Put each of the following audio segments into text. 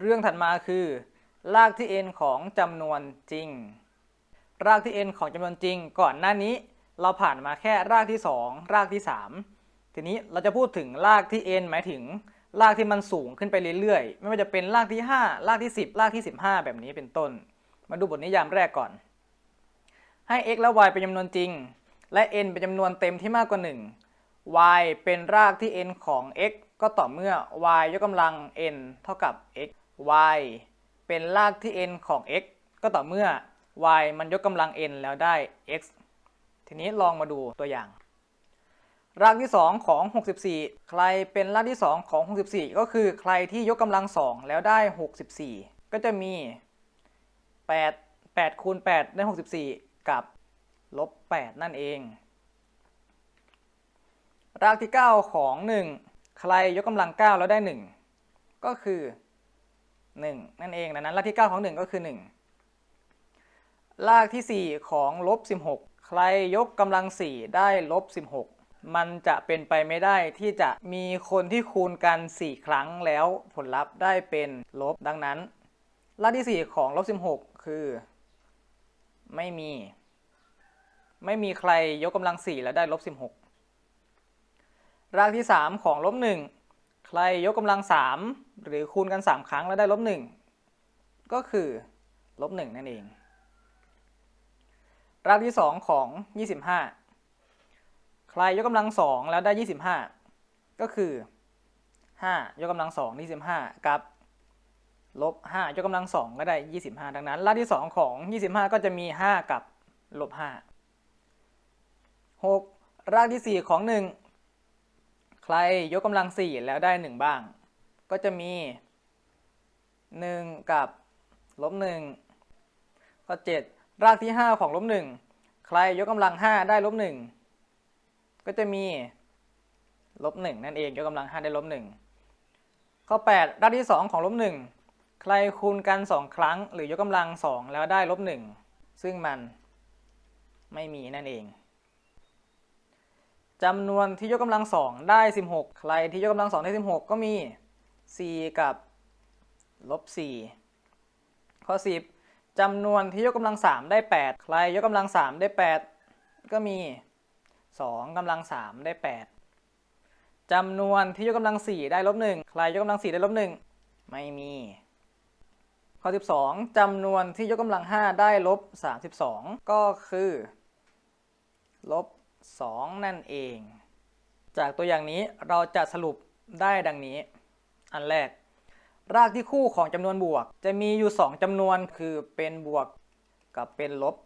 เรื่องถัดมาคือ รากที่ n ของจำนวนจริง รากที่ n ของจำนวนจริง ก่อนหน้านี้เราผ่านมาแค่รากที่ 2 รากที่ 3 ทีนี้เราจะพูดถึงรากที่ n หมายถึง รากที่มันสูงขึ้นไปเรื่อยๆ ไม่ว่าจะเป็นรากที่ 5 รากที่ 10 รากที่ 15 แบบนี้เป็นต้น มาดูบทนิยามแรกก่อน ให้ x และ y เป็นจำนวนจริง และ n เป็นจำนวนเต็มที่มากกว่า 1 y เป็นรากที่ n ของ x ก็ต่อเมื่อ y ยกกำลัง n เท่ากับ x y เป็นรากที่ n ของ x ก็ต่อเมื่อ y มันยกกำลัง n แล้วได้ x ทีนี้ลองมาดูตัวอย่าง รากที่ 2 ของ 64 ใครเป็นรากที่ 2 ของ 64 ก็คือใครที่ยกกำลัง 2 แล้วได้ 64 ก็จะมี 8 8คูณ8ได้ 64 กับลบ 8 นั่นเอง รากที่ 9 ของ 1 ใครยกกำลัง 9 แล้วได้ 1 ก็คือ 1 นั่นเองดังนั้นรากที่ 9 ของ 1 ก็คือ 1 รากที่ 4 ของลบ16 ใครยกกำลัง 4 ได้ลบ16 มันจะเป็นไปไม่ได้ที่จะมีคนที่คูณกัน 4 ครั้งแล้วผลลัพธ์ได้เป็นลบดังนั้น รากที่ 4 ของลบ16 คือ ไม่มี ไม่มีใครยกกำลัง 4 แล้วได้ลบ16 รากที่ 3 ของลบ1 ใครยกกำลัง 3 หรือคูณกัน 3 ครั้งแล้วได้ลบ1ก็คือลบ1นั่นเอง รากที่ 2 ของ 25 ใครยกกำลัง 2 แล้วได้ 25 ก็คือ 5 ยกกำลัง2 25กับลบ5ยกกำลัง 2 ก็ได้ 25 ดังนั้นรากที่ 2 ของ 25 ก็จะมี 5 กับลบ5 6 รากที่ 4 ของ 1 ใครยกกำลัง4แล้วได้1บ้าง ก็จะมี1กับลบ1ข้อ7รากที่5ของลบ1ใครยกกำลัง5ได้ลบ1ก็จะมีลบ1นั่นเองยกกำลัง5ได้ลบ1ข้อ8รากที่2ของลบ1ใครคูณกัน2ครั้ง หรือยกกำลัง2แล้วได้ลบ1ซึ่งมันไม่มีนั่นเอง จำนวนที่ยกกำลังสองได้ 16 ใครที่ยกกำลังสองได้ 16 ก็มี 4 กับลบ4ข้อ 10จำนวนที่ยกกำลัง3ได้ 8 ใครยกกำลัง3ได้ 8 ก็มี 2กำลัง3ได้ 8จำนวนที่ยกกำลัง4ได้ลบ1ใครยกกำลัง4ได้ลบ1ไม่มี ข้อ 12จำนวนที่ยกกำลัง5ได้ลบ32 ก็คือลบ 2 นั่นเอง จากตัวอย่างนี้เราจะสรุปได้ดังนี้ อันแรก รากที่คู่ของจำนวนบวก จะมีอยู่ 2จำนวนคือเป็นบวกกับเป็นลบ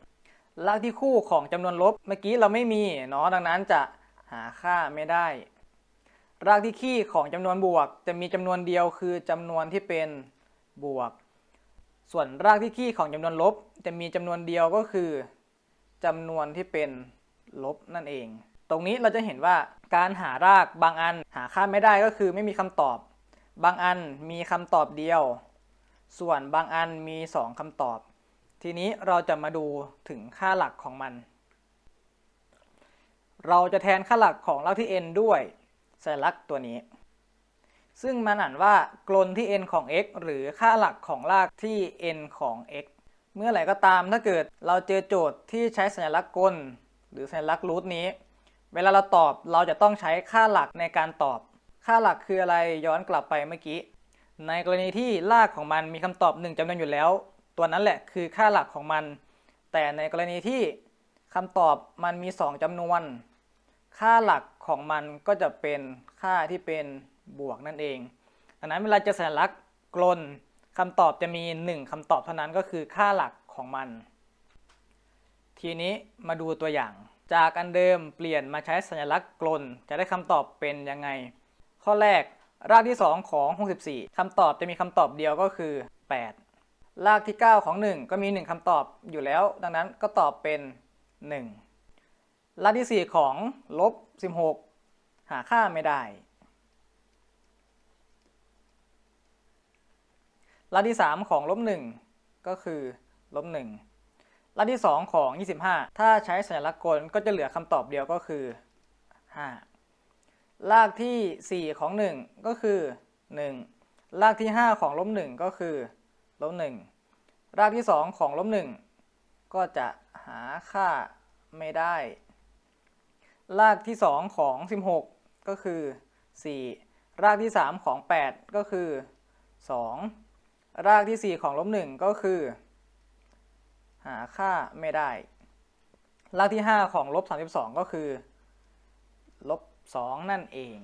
รากที่คู่ของจำนวนลบ เมื่อกี้เราไม่มีเนาะดังนั้นจะหาค่าไม่ได้ รากที่คี่ของจำนวนบวก จะมีจำนวนเดียวคือจำนวนที่เป็นบวก ส่วนรากที่คี่ของจำนวนลบ จะมีจำนวนเดียวก็คือจำนวนที่เป็น ลบนั่นเอง ตรงนี้เราจะเห็นว่าการหารากบางอันหาค่าไม่ได้ก็คือไม่มีคำตอบ บางอันมีคำตอบเดียว ส่วนบางอันมี 2คำตอบ ทีนี้เราจะมาดูถึงค่าหลักของมัน เราจะแทนค่าหลักของรากที่ n ด้วยสัญลักษณ์ตัวนี้ ซึ่งมันอ่านว่ากลนที่ n ของ x หรือค่าหลักของรากที่ n ของ x เมื่อไหร่ก็ตามถ้าเกิดเราเจอโจทย์ที่ใช้สัญลักษณ์กล หรือสัญลักษณ์รูทนี้ เวลาเราตอบเราจะต้องใช้ค่าหลักในการตอบ ค่าหลักคืออะไรย้อนกลับไปเมื่อกี้ ในกรณีที่รากของมันมีคำตอบ 1จำนวนอยู่แล้ว ตัวนั้นแหละคือค่าหลักของมัน แต่ในกรณีที่คำตอบมันมี 2จำนวน ค่าหลักของมันก็จะเป็นค่าที่เป็นบวกนั่นเองดังนั้นเวลาจะสัญลักษณ์กลนคำตอบจะมี 1คำตอบเท่านั้นก็คือค่าหลักของมัน ทีนี้มาดูตัวอย่าง จากอันเดิมเปลี่ยนมาใช้สัญลักษณ์กลนจะได้คำตอบเป็นยังไง ข้อแรก รากที่ 2 ของ 64คำตอบจะมีคำตอบเดียวก็คือ 8 รากที่ 9 ของ 1 ก็มี 1คำตอบอยู่แล้ว ดังนั้นก็ตอบเป็น 1 รากที่ 4 ของลบ 16 หาค่าไม่ได้รากที่ 3 ของลบ1ก็คือลบ1 รากที่2ของ 25 ถ้าใช้สัญลักษณ์กลก็จะเหลือคำตอบเดียวก็คือ 5 รากที่ 4 ของ 1 ก็คือ 1 รากที่ 5 ของลบหนึ่งก็คือลบหนึ่งรากที่ 2 ของลบหนึ่งก็จะหาค่าไม่ได้ รากที่ 2 ของ 16 ก็คือ 4 รากที่ 3 ของ 8 ก็คือ 2 รากที่ 4 ของลบหนึ่งก็คือาค่าไม่ได้ รากที่ 5 ของลบ 32 ก็คือ ลบ 2 นั่นเอง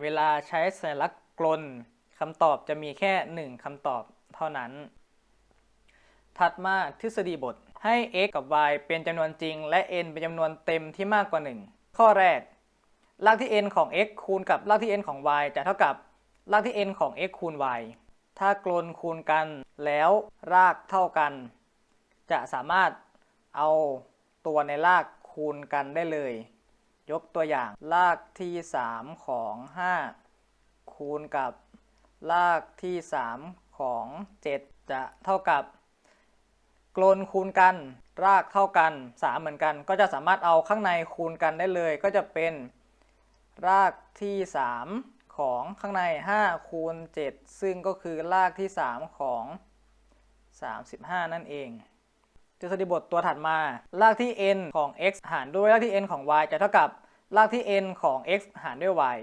เวลาใช้สัญลักษณ์กลนคำตอบจะมีแค่ 1 คำตอบเท่านั้น ถัดมาทฤษฎีบทให้ x กับ y เป็นจำนวนจริง และ n เป็นจำนวนเต็มที่มากกว่า 1 ข้อแรก รากที่ n ของ x คูณกับรากที่ n ของ y จะเท่ากับรากที่ n ของ x คูณ y ถ้ากลนคูณกันแล้วรากเท่ากัน จะสามารถเอาตัวในรากคูณกันได้เลย ยกตัวอย่างรากที่ 3 ของ 5 คูณกับรากที่ 3 ของ 7 จะเท่ากับกลนคูณกัน รากเท่ากัน 3 เหมือนกัน ก็จะสามารถเอาข้างในคูณกันได้เลย ก็จะเป็นรากที่ 3 ของข้างใน 5 คูณ 7 ซึ่งก็คือรากที่ 3 ของ 35 นั่นเอง ทฤษฎีบทตัวถัดมา รากที่ n ของ x หารด้วยรากที่ n ของ y จะเท่ากับรากที่ n ของ x หารด้วย y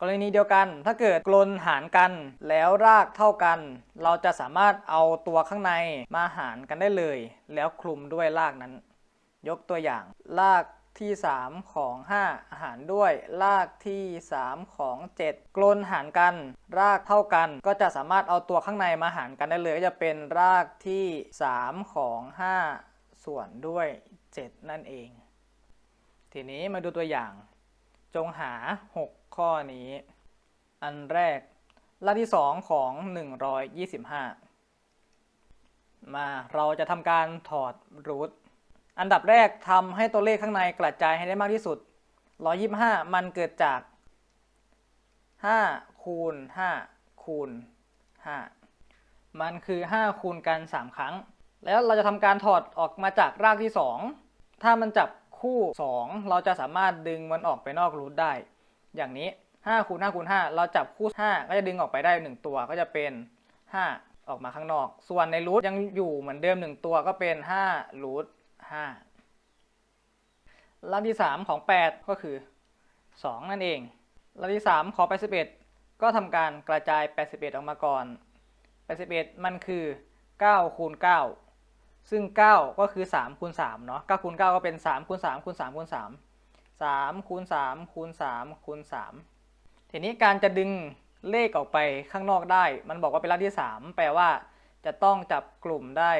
กรณีเดียวกัน ถ้าเกิดกลนหารกัน แล้วรากเท่ากัน เราจะสามารถเอาตัวข้างในมาหารกันได้เลย แล้วคลุมด้วยรากนั้น ยกตัวอย่างราก ที่ 3 ของ 5 หารด้วย รากที่ 3 ของ 7 กลนหารกัน รากเท่ากัน ก็จะสามารถเอาตัวข้างในมาหารกันได้เลย ก็จะเป็นรากที่ 3 ของ 5 ส่วนด้วย 7 นั่นเอง ทีนี้มาดูตัวอย่าง จงหา 6 ข้อนี้ อันแรก รากที่ 2 ของ 125 มาเราจะทำการถอดรูท อันดับแรกทำให้ตัวเลขข้างในกระจายให้ได้มากที่สุด 125 มันเกิดจาก 5 คูณ 5 คูณ 5 มันคือ 5 คูณกัน 3 ครั้ง แล้วเราจะทำการถอดออกมาจากรากที่ 2 ถ้ามันจับคู่ 2 เราจะสามารถดึงมันออกไปนอกรูทได้ อย่างนี้ 5 คูณ 5 คูณ 5 เราจับคู่ 5 ก็จะดึงออกไปได้ 1 ตัวก็จะเป็น 5 ออกมาข้างนอก ส่วนในรูทยังอยู่เหมือนเดิม 1 ตัวก็เป็น5รูท 5รากที่ 3 ของ 8 ก็คือ 2 นั่นเองรากที่ 3 ของ 81 ก็ทำการกระจาย 81 ออกมาก่อน 81 มันคือ 9 คูณ 9 ซึ่ง 9 ก็คือ 3 คูณ 3 เนาะ9คูณ 9 ก็เป็น 3 คูณ 3 คูณ 3 คูณ 3 3 คูณ 3 คูณ 3 คูณ 3 ทีนี้การจะดึงเลขออกไปข้างนอกได้ มันบอกว่าเป็นรากที่ 3 แปลว่าจะต้องจับกลุ่มได้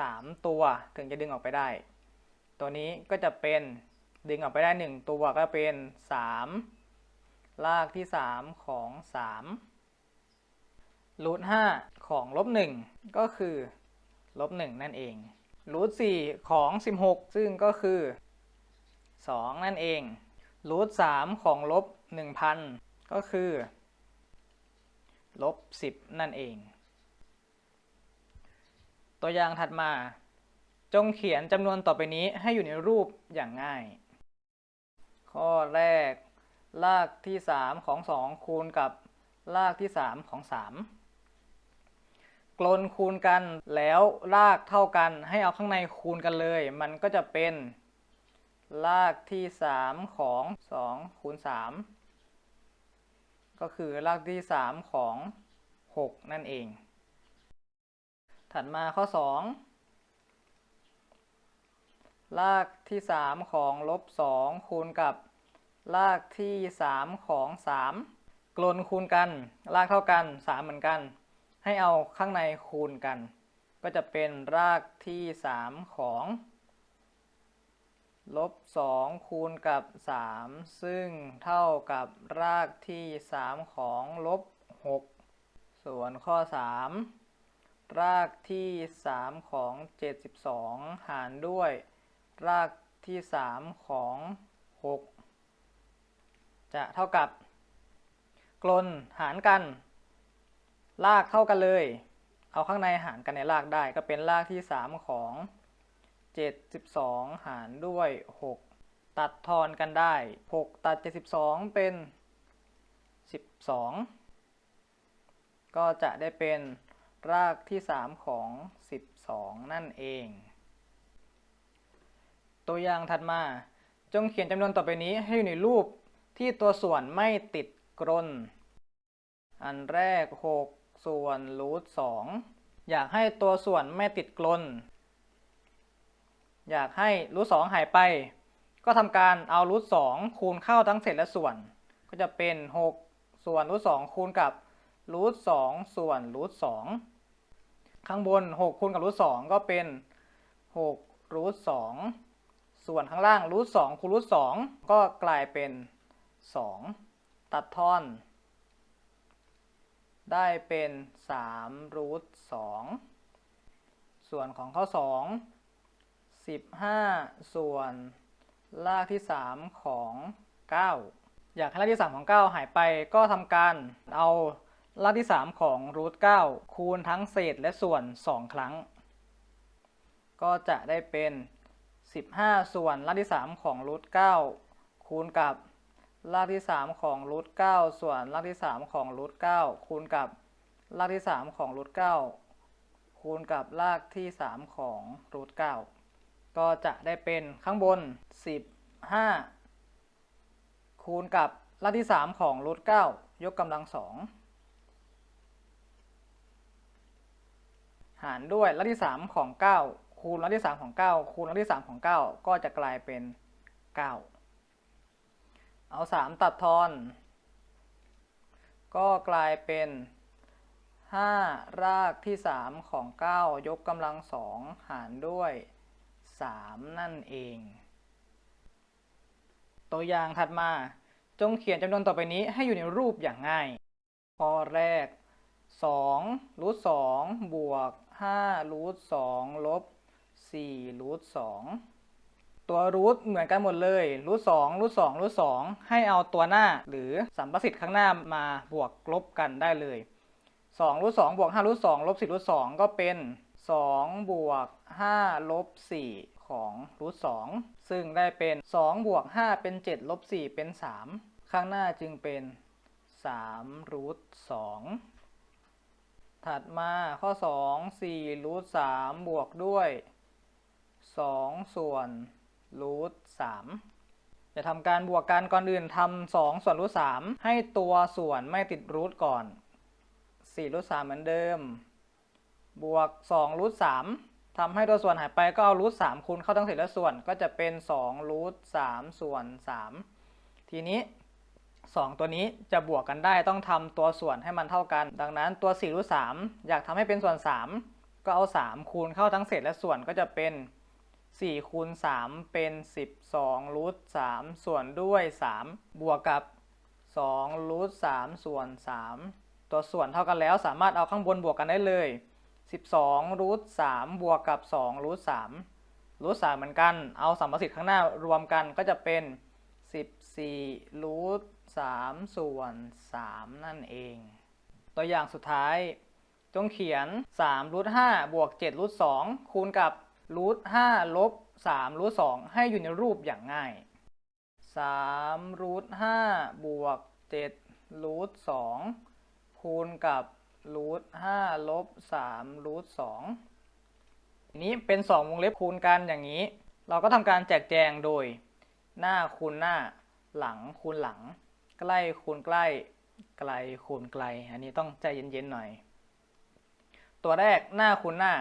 3 ตัวถึงจะดึงออกไปได้ ตัวนี้ก็จะเป็นดึงออกไปได้ 1 ตัวก็เป็น3รากที่ 3 ของ3รูท5ของลบ1ก็คือลบ1นั่นเองรูท4ของ 16 ซึ่งก็คือ 2 นั่นเองรูท3ของลบ 1,000 ก็คือลบ 10 นั่นเอง ตัวอย่างถัดมา จงเขียนจำนวนต่อไปนี้ให้อยู่ในรูปอย่างง่าย ข้อแรก รากที่ 3 ของ 2 คูณกับรากที่ 3 ของ 3 กลนคูณกันแล้วรากเท่ากันให้เอาข้างในคูณกันเลย มันก็จะเป็นรากที่ 3 ของ 2 คูณ 3 ก็คือรากที่ 3 ของ 6 นั่นเอง ถัดมาข้อ 2 รากที่ 3 ของลบ 2 คูณกับ รากที่ 3 ของ 3 กลนคูณกัน รากเท่ากัน 3 เหมือนกัน ให้เอาข้างในคูณกัน ก็จะเป็นรากที่ 3 ของลบ 2 คูณกับ 3 ซึ่งเท่ากับรากที่ 3 ของลบ 6 ส่วนข้อ 3 รากที่ 3 ของ 72 หารด้วย รากที่ 3 ของ 6 จะเท่ากับ กลนหารกัน รากเท่ากันเลย เอาข้างในหารกันในรากได้ก็เป็นรากที่ 3 ของ 72 หารด้วย 6 ตัดทอนกันได้ 6 ตัด 72 เป็น 12 ก็จะได้เป็น รากที่ 3 ของ 12 นั่นเอง ตัวอย่างถัดมา จงเขียนจำนวนต่อไปนี้ให้อยู่ในรูปที่ตัวส่วนไม่ติดกรน อันแรก 6 ส่วนรูท2อยากให้ตัวส่วนไม่ติดกลนอยากให้รูท2หายไป ก็ทำการเอารูท2คูณเข้าทั้งเศษและส่วน ก็จะเป็น 6 ส่วนรูท2คูณกับ รูท2ส่วนรูท2ข้างบน 6 คูณกับรูท2ก็เป็น6รูท2ส่วนข้างล่างรูท2คูณรูท2ก็กลายเป็น 2 ตัดทอน ได้เป็น3รูท2ส่วนของข้อ 2 15 ส่วนรากที่ 3 ของ 9 อยากให้รากที่ 3 ของ 9 หายไปก็ทำการเอา รากที่ 3 ของรูท9คูณทั้งเศษและส่วน 2 ครั้ง ก็จะได้เป็น 15 ส่วนรากที่ 3 ของรูท9คูณกับรากที่ 3 ของรูท9ส่วนรากที่ 3 ของรูท9คูณกับรากที่ 3 ของรูท9คูณกับรากที่ 3 ของรูท9ก็จะได้เป็นข้างบน 15 คูณกับรากที่ 3 ของรูท9ยกกำลังสอง หารด้วยรากที่ 3 ของ 9 คูณรากที่ 3 ของ 9 คูณรากที่ 3 ของ 9 ก็จะกลายเป็น 9 เอา 3 ตัดทอน ก็กลายเป็น 5 รากที่ 3 ของ 9 ยกกำลังสองหารด้วย 3 นั่นเอง ตัวอย่างถัดมาจงเขียนจำนวนต่อไปนี้ให้อยู่ในรูปอย่างง่าย ข้อแรก2รูท2บวก 5รูท2ลบ4รูท2ตัวรูทเหมือนกันหมดเลยรูท2รูท2รูท2ให้เอาตัวหน้าหรือสัมประสิทธิ์ข้างหน้ามาบวกลบกันได้เลย2รูท2บวก5รูท2ลบ4รูท2ก็เป็น2บวก5ลบ4ของรูท2ซึ่งได้เป็น2บวก5เป็น7ลบ4เป็น3ข้างหน้าจึงเป็น3รูท2 ถัดมาข้อ 2 4รูท3บวกด้วย 2 ส่วนรูท3จะทำการบวกกันก่อนอื่นทำ2ส่วนรูท3ให้ตัวส่วนไม่ติดรูทก่อน4รูท3เหมือนเดิม บวก2รูท3ทำให้ตัวส่วนหายไปก็เอารูท3คูณเข้าทั้งเศษและส่วนก็จะเป็น2รูท3ส่วน 3 ทีนี้ 2 ตัวนี้จะบวกกันได้ต้องทำตัวส่วนให้มันเท่ากัน ดังนั้นตัว4รูท3อยากทำให้เป็นส่วน 3 ก็เอา 3 คูณเข้าทั้งเศษและส่วนก็จะเป็น4คูณ3เป็น 12รูท3ส่วนด้วย 3 บวกกับ2รูท3ส่วน 3 ตัวส่วนเท่ากันแล้วสามารถเอาข้างบนบวกกันได้เลย 12รูท3บวกกับ2รูท3รูท3เหมือนกัน เอาสัมประสิทธิ์ข้างหน้ารวมกันก็จะเป็น 14รูท 3 ส่วน 3 นั่นเอง ตัวอย่างสุดท้าย จงเขียน3รูท5บวก7รูท2คูณกับรูท5ลบ3รูท2ให้อยู่ในรูปอย่างง่าย3รูท5บวก7รูท2คูณกับรูท5ลบ3รูท2นี้เป็น 2 วงเล็บคูณกันอย่างนี้ เราก็ทำการแจกแจงโดยหน้าคูณหน้าหลังคูณหลัง ใกล้คูณใกล้ไกลคูณไกล อันนี้ต้องใจเย็นๆหน่อย ตัวแรกหน้าคูณหน้า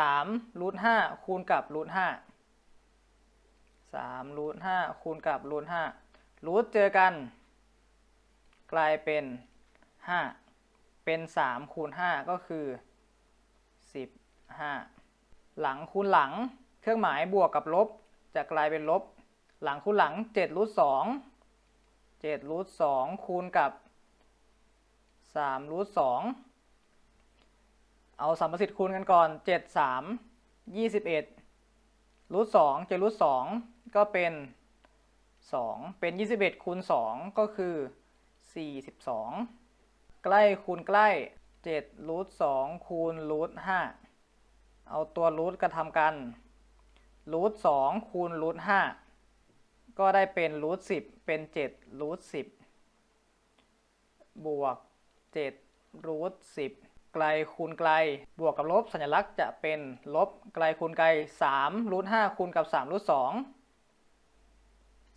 3รูท5คูณกับรูท5 3รูท5คูณกับรูท5รูทเจอกัน กลายเป็น5เป็น3คูณ5ก็คือ15หลังคูณหลัง เครื่องหมายบวกกับลบ จะกลายเป็นลบ หลังคูณหลัง7รูท 2 7รูท2คูณกับ3รูท2เอาสัมประสิทธิ์คูณกันก่อน7 3 21รูท2เจดรูท2ก็เป็น2เป็น21คูณ2ก็คือ42ใกล้คูณใกล้7รูท2คูณรูท5เอาตัวรูทกระทำกันรูท2คูณรูท5 ก็ได้เป็นรูท10เป็น7รูท10บบวก7รูทสิบไกลคูณไกล บวกกับลบสัญลักษณ์จะเป็นลบไกลคูณไกล3รูท5คูณกับ3รูท2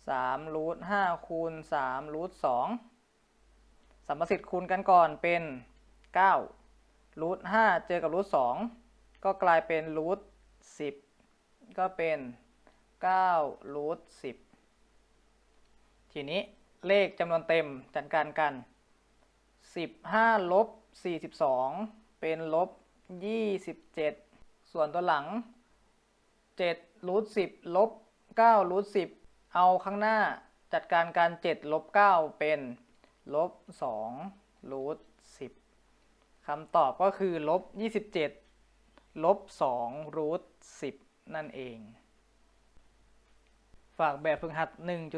3รูท5คูณ3รูท2สัมประสิทธิ์คูณกันก่อนเป็น9รูท5เจอกับรูท2ก็กลายเป็นรูท10ก็เป็น9รูท10 ทีนี้เลขจำนวนเต็มจัดการกัน 15 ลบ 42 เป็นลบ 27 ส่วนตัวหลัง 7 รูท 10 ลบ 9 รูท 10 เอาข้างหน้าจัดการการ 7 ลบ 9 เป็นลบ 2 รูท 10 คำตอบก็คือลบ 27 ลบ 2 รูท 10 นั่นเอง ฝากแบบฝึกหัด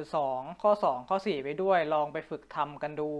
1.2 ข้อ 2 ข้อ 4 ไปด้วยลองไปฝึกทำกันดู